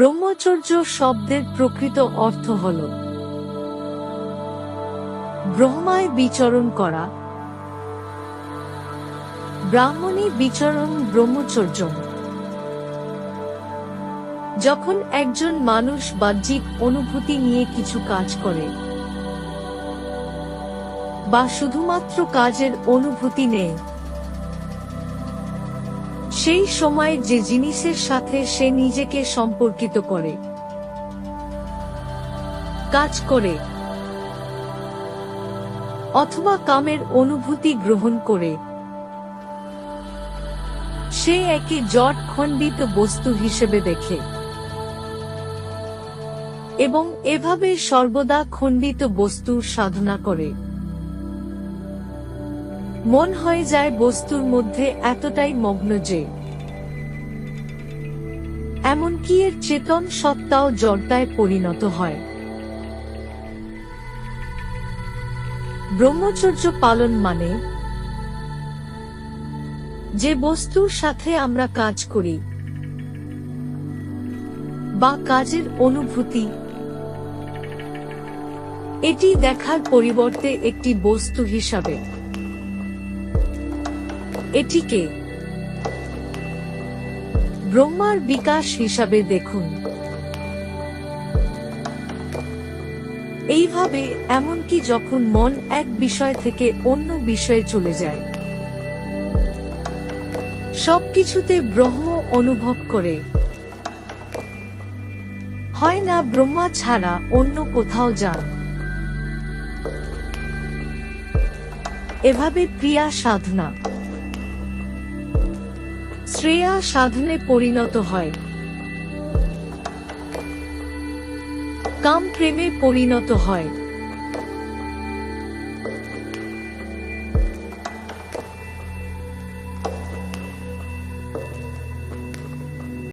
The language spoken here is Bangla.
ব্রহ্মচর্য শব্দের প্রকৃত অর্থ হল ব্রহ্মায় বিচরণ করা। ব্রাহ্মণী বিচরণ ব্রহ্মচর্য যখন একজন মানুষ বাহ্যিক অনুভূতি নিয়ে কিছু কাজ করে, বা শুধুমাত্র কাজের অনুভূতি নেই সেই সময় যে জিনিসের সাথে সে নিজেকে সম্পর্কিত করে। কাজ করে। অথবা কামের অনুভূতি গ্রহণ করে। সে একে জট খণ্ডিত বস্তু হিসেবে দেখে। এবং এভাবে সর্বদা খণ্ডিত বস্তুর সাধনা করে। মন হয়ে যায় বস্তুর মধ্যে এতটাই মগ্ন যে। এমনকি এর চেতন সত্তাও জড়তায় পরিণত হয়। ব্রহ্মচর্য পালন মানে যে বস্তুর সাথে আমরা কাজ করি বা কাজের অনুভূতি, এটি দেখার পরিবর্তে একটি বস্তু হিসাবে। এটিকে ব্রহ্মার বিকাশ হিসাবে দেখুন। এইভাবে, এমনকি যখন মন এক বিষয় থেকে অন্য বিষয়ে চলে যায়, সবকিছুতে ব্রহ্ম অনুভব করে। হয় না ব্রহ্মা ছাড়া অন্য কোথাও যান। এভাবে প্রিয়া সাধনা। শ্রেয়া সাধনে পরিণত হয়। কাম প্রেমে পরিণত হয়।